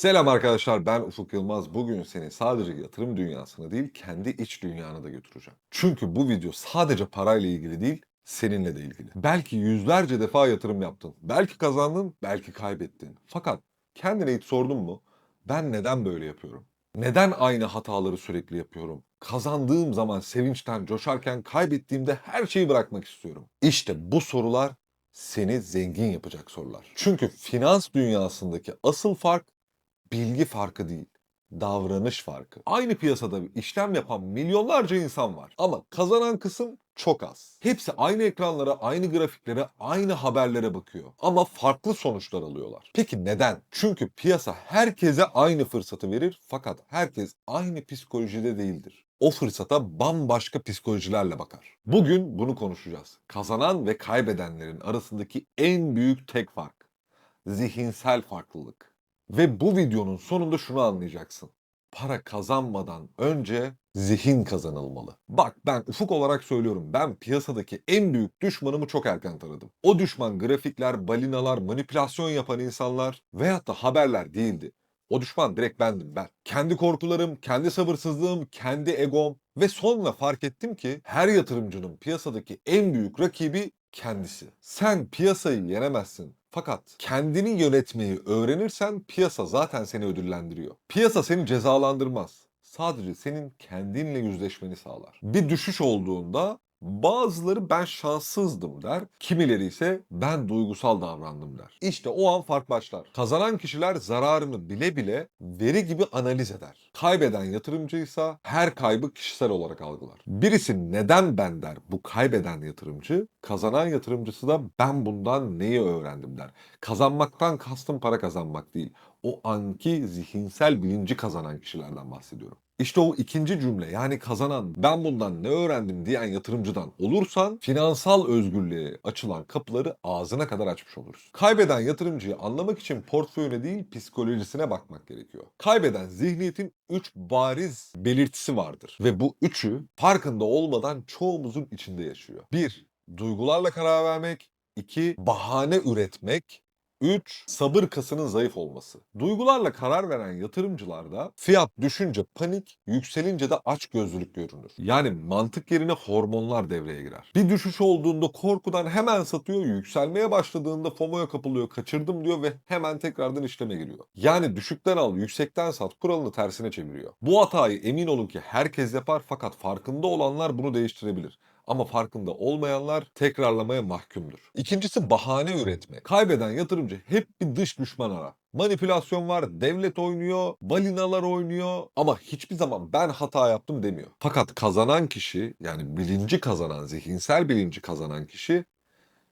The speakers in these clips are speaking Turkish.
Selam arkadaşlar ben Ufuk Yılmaz. Bugün seni sadece yatırım dünyasına değil kendi iç dünyana da götüreceğim. Çünkü bu video sadece parayla ilgili değil seninle de ilgili. Belki yüzlerce defa yatırım yaptın. Belki kazandın, belki kaybettin. Fakat kendine hiç sordun mu? Ben neden böyle yapıyorum? Neden aynı hataları sürekli yapıyorum? Kazandığım zaman sevinçten coşarken kaybettiğimde her şeyi bırakmak istiyorum. İşte bu sorular seni zengin yapacak sorular. Çünkü finans dünyasındaki asıl fark bilgi farkı değil, davranış farkı. Aynı piyasada işlem yapan milyonlarca insan var ama kazanan kısım çok az. Hepsi aynı ekranlara, aynı grafiklere, aynı haberlere bakıyor ama farklı sonuçlar alıyorlar. Peki neden? Çünkü piyasa herkese aynı fırsatı verir fakat herkes aynı psikolojide değildir. O fırsata bambaşka psikolojilerle bakar. Bugün bunu konuşacağız. Kazanan ve kaybedenlerin arasındaki en büyük tek fark zihinsel farklılık. Ve bu videonun sonunda şunu anlayacaksın. Para kazanmadan önce zihin kazanılmalı. Bak ben ufuk olarak söylüyorum. Ben piyasadaki en büyük düşmanımı çok erken tanıdım. O düşman grafikler, balinalar, manipülasyon yapan insanlar veyahut da haberler değildi. O düşman direkt bendim ben. Kendi korkularım, kendi sabırsızlığım, kendi egom ve sonra fark ettim ki her yatırımcının piyasadaki en büyük rakibi kendisi. Sen piyasayı yenemezsin. Fakat kendini yönetmeyi öğrenirsen piyasa zaten seni ödüllendiriyor. Piyasa seni cezalandırmaz. Sadece senin kendinle yüzleşmeni sağlar. Bir düşüş olduğunda bazıları ben şanssızdım der, kimileri ise ben duygusal davrandım der. İşte o an fark başlar. Kazanan kişiler zararını bile bile veri gibi analiz eder. Kaybeden yatırımcıysa her kaybı kişisel olarak algılar. Birisi neden ben der bu kaybeden yatırımcı, kazanan yatırımcısı da ben bundan neyi öğrendim der. Kazanmaktan kastım para kazanmak değil. O anki zihinsel bilinci kazanan kişilerden bahsediyorum. İşte o ikinci cümle yani kazanan ben bundan ne öğrendim diyen yatırımcıdan olursan finansal özgürlüğe açılan kapıları ağzına kadar açmış olursun. Kaybeden yatırımcıyı anlamak için portföyüne değil psikolojisine bakmak gerekiyor. Kaybeden zihniyetin 3 bariz belirtisi vardır ve bu üçü farkında olmadan çoğumuzun içinde yaşıyor. 1. Duygularla karar vermek. 2. Bahane üretmek. 3. Sabır kasının zayıf olması. Duygularla karar veren yatırımcılarda fiyat düşünce panik, yükselince de açgözlülük görünür. Yani mantık yerine hormonlar devreye girer. Bir düşüş olduğunda korkudan hemen satıyor, yükselmeye başladığında FOMO'ya kapılıyor, kaçırdım diyor ve hemen tekrardan işleme giriyor. Yani düşükten al, yüksekten sat kuralını tersine çeviriyor. Bu hatayı emin olun ki herkes yapar fakat farkında olanlar bunu değiştirebilir ama farkında olmayanlar tekrarlamaya mahkumdur. İkincisi bahane üretme. Kaybeden yatırımcı hep bir dış düşman arar. Manipülasyon var, devlet oynuyor, balinalar oynuyor ama hiçbir zaman ben hata yaptım demiyor. Fakat kazanan kişi yani bilinci kazanan, zihinsel bilinci kazanan kişi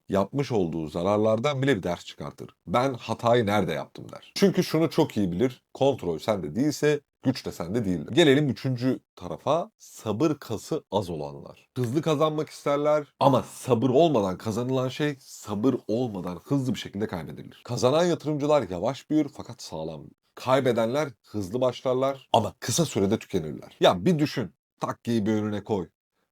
yapmış olduğu zararlardan bile bir ders çıkartır. Ben hatayı nerede yaptım der. Çünkü şunu çok iyi bilir. Kontrol sende değilse güç de sende değildir. Gelelim üçüncü tarafa sabır kası az olanlar. Hızlı kazanmak isterler ama sabır olmadan kazanılan şey sabır olmadan hızlı bir şekilde kaybedilir. Kazanan yatırımcılar yavaş büyür fakat sağlam. Kaybedenler hızlı başlarlar ama kısa sürede tükenirler. Ya bir düşün. Takkiyi bir önüne koy.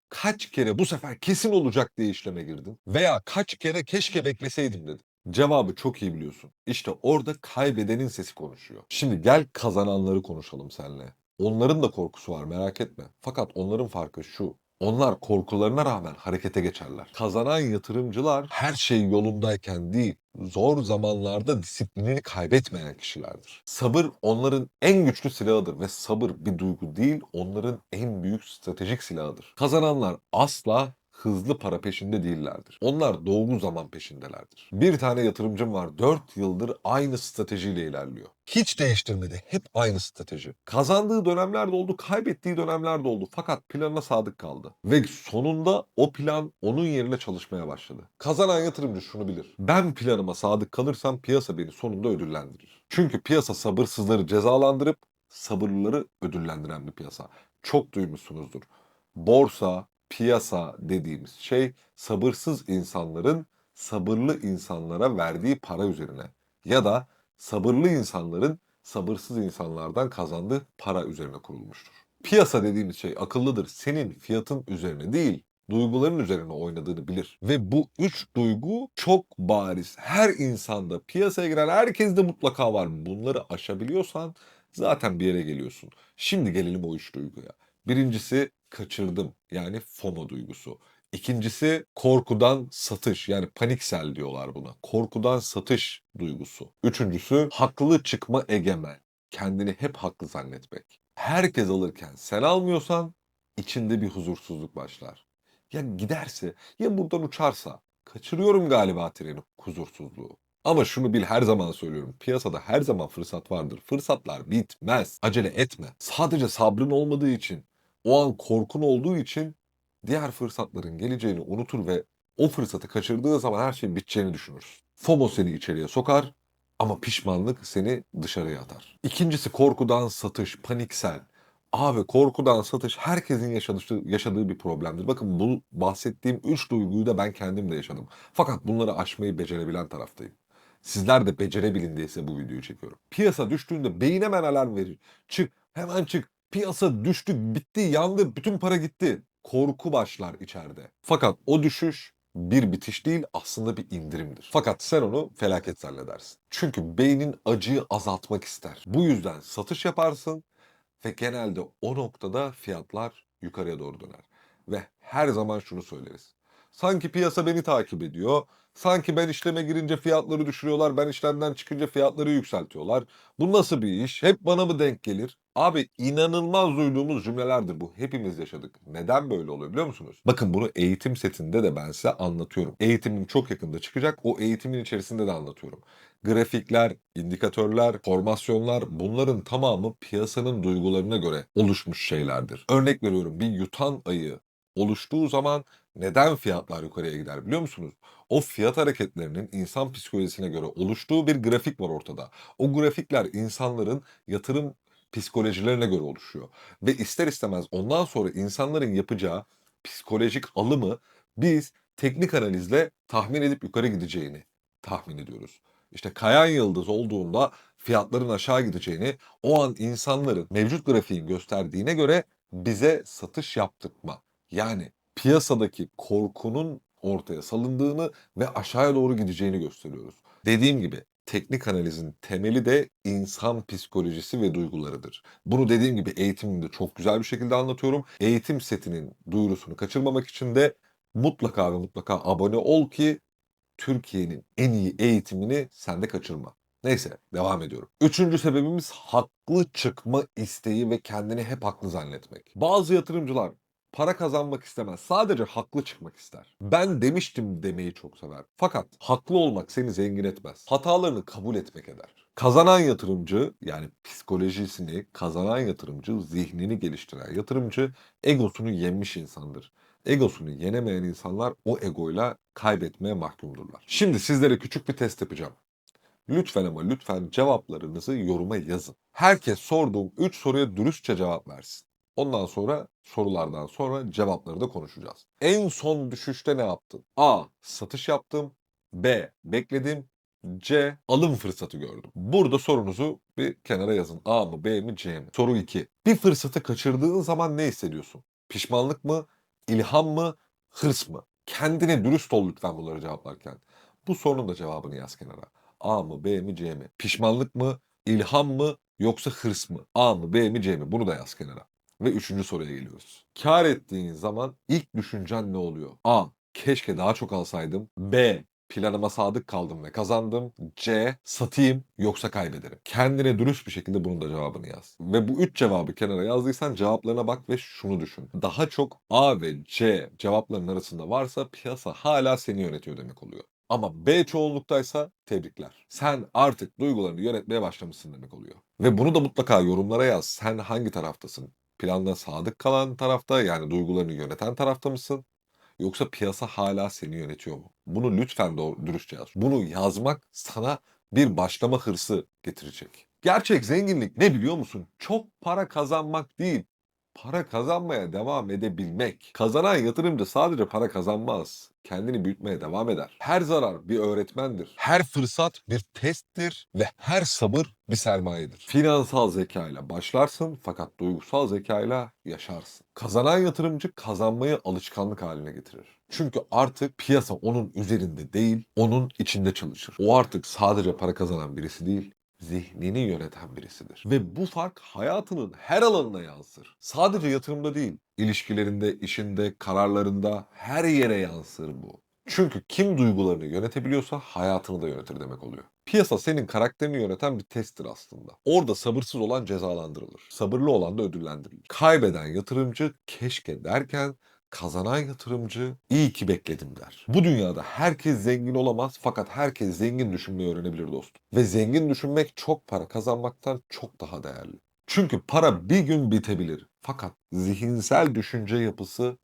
Kaç kere bu sefer kesin olacak diye işleme girdin? Veya kaç kere keşke bekleseydim dedin? Cevabı çok iyi biliyorsun. İşte orada kaybedenin sesi konuşuyor. Şimdi gel kazananları konuşalım seninle. Onların da korkusu var merak etme. Fakat onların farkı şu. Onlar korkularına rağmen harekete geçerler. Kazanan yatırımcılar her şey yolundayken değil, zor zamanlarda disiplinini kaybetmeyen kişilerdir. Sabır onların en güçlü silahıdır ve sabır bir duygu değil, onların en büyük stratejik silahıdır. Kazananlar asla hızlı para peşinde değillerdir. Onlar doğru zaman peşindelerdir. Bir tane yatırımcım var 4 yıldır aynı stratejiyle ilerliyor. Hiç değiştirmedi. Hep aynı strateji. Kazandığı dönemler de oldu, kaybettiği dönemler de oldu. Fakat planına sadık kaldı. Ve sonunda o plan onun yerine çalışmaya başladı. Kazanan yatırımcı şunu bilir. Ben planıma sadık kalırsam piyasa beni sonunda ödüllendirir. Çünkü piyasa sabırsızları cezalandırıp sabırlıları ödüllendiren bir piyasa. Çok duymuşsunuzdur. Borsa, piyasa dediğimiz şey sabırsız insanların sabırlı insanlara verdiği para üzerine ya da sabırlı insanların sabırsız insanlardan kazandığı para üzerine kurulmuştur. Piyasa dediğimiz şey akıllıdır. Senin fiyatın üzerine değil, duyguların üzerine oynadığını bilir. Ve bu üç duygu çok bariz. Her insanda, piyasaya giren herkeste mutlaka var. Bunları aşabiliyorsan zaten bir yere geliyorsun. Şimdi gelelim o üç duyguya. Birincisi kaçırdım yani FOMO duygusu. İkincisi korkudan satış yani paniksel diyorlar buna. Korkudan satış duygusu. Üçüncüsü haklı çıkma egemen. Kendini hep haklı zannetmek. Herkes alırken sen almıyorsan içinde bir huzursuzluk başlar. Ya giderse ya buradan uçarsa kaçırıyorum galiba treni huzursuzluğu. Ama şunu bil her zaman söylüyorum. Piyasada her zaman fırsat vardır. Fırsatlar bitmez. Acele etme. Sadece sabrın olmadığı için, o an korkun olduğu için diğer fırsatların geleceğini unutur ve o fırsatı kaçırdığı zaman her şeyin biteceğini düşünürsün. FOMO seni içeriye sokar ama pişmanlık seni dışarıya atar. İkincisi korkudan satış, paniksel. Abi korkudan satış herkesin yaşadığı, yaşadığı bir problemdir. Bakın bu bahsettiğim üç duyguyu da ben kendim de yaşadım. Fakat bunları aşmayı becerebilen taraftayım. Sizler de becerebilin diye size bu videoyu çekiyorum. Piyasa düştüğünde beyin hemen alarm verir. Çık, hemen çık. Piyasa düştü, bitti, yandı, bütün para gitti. Korku başlar içeride. Fakat o düşüş bir bitiş değil aslında bir indirimdir. Fakat sen onu felaket zannedersin. Çünkü beynin acıyı azaltmak ister. Bu yüzden satış yaparsın ve genelde o noktada fiyatlar yukarıya doğru döner. Ve her zaman şunu söyleriz. Sanki piyasa beni takip ediyor. Sanki ben işleme girince fiyatları düşürüyorlar. Ben işlemden çıkınca fiyatları yükseltiyorlar. Bu nasıl bir iş? Hep bana mı denk gelir? Abi inanılmaz duyduğumuz cümlelerdir bu. Hepimiz yaşadık. Neden böyle oluyor biliyor musunuz? Bakın bunu eğitim setinde de ben size anlatıyorum. Eğitimim çok yakında çıkacak. O eğitimin içerisinde de anlatıyorum. Grafikler, indikatörler, formasyonlar bunların tamamı piyasanın duygularına göre oluşmuş şeylerdir. Örnek veriyorum bir yutan ayı oluştuğu zaman neden fiyatlar yukarıya gider biliyor musunuz? O fiyat hareketlerinin insan psikolojisine göre oluştuğu bir grafik var ortada. O grafikler insanların yatırım psikolojilerine göre oluşuyor. Ve ister istemez ondan sonra insanların yapacağı psikolojik alımı biz teknik analizle tahmin edip yukarı gideceğini tahmin ediyoruz. İşte kayan yıldız olduğunda fiyatların aşağı gideceğini o an insanların mevcut grafiğin gösterdiğine göre bize satış yaptırma. Yani piyasadaki korkunun ortaya salındığını ve aşağıya doğru gideceğini gösteriyoruz. Dediğim gibi teknik analizin temeli de insan psikolojisi ve duygularıdır. Bunu dediğim gibi eğitimimde çok güzel bir şekilde anlatıyorum. Eğitim setinin duyurusunu kaçırmamak için de mutlaka ve mutlaka abone ol ki Türkiye'nin en iyi eğitimini sen de kaçırma. Neyse devam ediyorum. Üçüncü sebebimiz haklı çıkma isteği ve kendini hep haklı zannetmek. Bazı yatırımcılar para kazanmak istemez. Sadece haklı çıkmak ister. Ben demiştim demeyi çok sever. Fakat haklı olmak seni zengin etmez. Hatalarını kabul etmek eder. Kazanan yatırımcı yani psikolojisini kazanan yatırımcı, zihnini geliştiren yatırımcı egosunu yenmiş insandır. Egosunu yenemeyen insanlar o egoyla kaybetmeye mahkumdurlar. Şimdi sizlere küçük bir test yapacağım. Lütfen ama lütfen cevaplarınızı yoruma yazın. Herkes sorduğum 3 soruya dürüstçe cevap versin. Ondan sonra sorulardan sonra cevapları da konuşacağız. En son düşüşte ne yaptın? A. Satış yaptım. B. Bekledim. C. Alım fırsatı gördüm. Burada sorunuzu bir kenara yazın. A mı B mi C mi? Soru 2. Bir fırsatı kaçırdığın zaman ne hissediyorsun? Pişmanlık mı? İlham mı? Hırs mı? Kendine dürüst ol lütfen bunları cevaplarken. Bu sorunun da cevabını yaz kenara. A mı B mi C mi? Pişmanlık mı? İlham mı? Yoksa hırs mı? A mı B mi C mi? Bunu da yaz kenara. Ve üçüncü soruya geliyoruz. Kar ettiğin zaman ilk düşüncen ne oluyor? A. Keşke daha çok alsaydım. B. Planıma sadık kaldım ve kazandım. C. Satayım yoksa kaybederim. Kendine dürüst bir şekilde bunun da cevabını yaz. Ve bu üç cevabı kenara yazdıysan cevaplarına bak ve şunu düşün. Daha çok A ve C cevapların arasında varsa piyasa hala seni yönetiyor demek oluyor. Ama B çoğunluktaysa tebrikler. Sen artık duygularını yönetmeye başlamışsın demek oluyor. Ve bunu da mutlaka yorumlara yaz. Sen hangi taraftasın? Planda sadık kalan tarafta yani duygularını yöneten tarafta mısın? Yoksa piyasa hala seni yönetiyor mu? Bunu lütfen doğru, dürüstçe yaz. Bunu yazmak sana bir başlama hırsı getirecek. Gerçek zenginlik ne biliyor musun? Çok para kazanmak değil. Para kazanmaya devam edebilmek. Kazanan yatırımcı sadece para kazanmaz. Kendini büyütmeye devam eder. Her zarar bir öğretmendir. Her fırsat bir testtir ve her sabır bir sermayedir. Finansal zekayla başlarsın fakat duygusal zekayla yaşarsın. Kazanan yatırımcı kazanmayı alışkanlık haline getirir. Çünkü artık piyasa onun üzerinde değil, onun içinde çalışır. O artık sadece para kazanan birisi değil, zihnini yöneten birisidir. Ve bu fark hayatının her alanına yansır. Sadece yatırımda değil, ilişkilerinde, işinde, kararlarında her yere yansır bu. Çünkü kim duygularını yönetebiliyorsa hayatını da yönetir demek oluyor. Piyasa senin karakterini yöneten bir testtir aslında. Orada sabırsız olan cezalandırılır. Sabırlı olan da ödüllendirilir. Kaybeden yatırımcı keşke derken kazanan yatırımcı iyi ki bekledim der. Bu dünyada herkes zengin olamaz fakat herkes zengin düşünmeyi öğrenebilir dostum. Ve zengin düşünmek çok para kazanmaktan çok daha değerli. Çünkü para bir gün bitebilir. Fakat zihinsel düşünce yapısı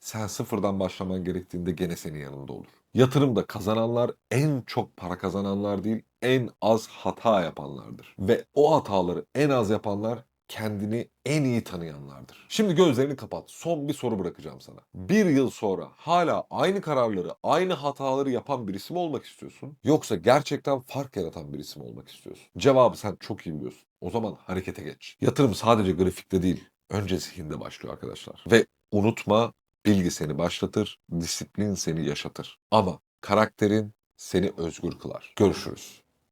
sen sıfırdan başlaman gerektiğinde gene senin yanında olur. Yatırımda kazananlar en çok para kazananlar değil, en az hata yapanlardır. Ve o hataları en az yapanlar kendini en iyi tanıyanlardır. Şimdi gözlerini kapat. Son bir soru bırakacağım sana. Bir yıl sonra hala aynı kararları, aynı hataları yapan birisi mi olmak istiyorsun? Yoksa gerçekten fark yaratan birisi mi olmak istiyorsun? Cevabı sen çok iyi biliyorsun. O zaman harekete geç. Yatırım sadece grafikte değil, önce zihinde başlıyor arkadaşlar. Ve unutma, bilgi seni başlatır, disiplin seni yaşatır. Ama karakterin seni özgür kılar. Görüşürüz.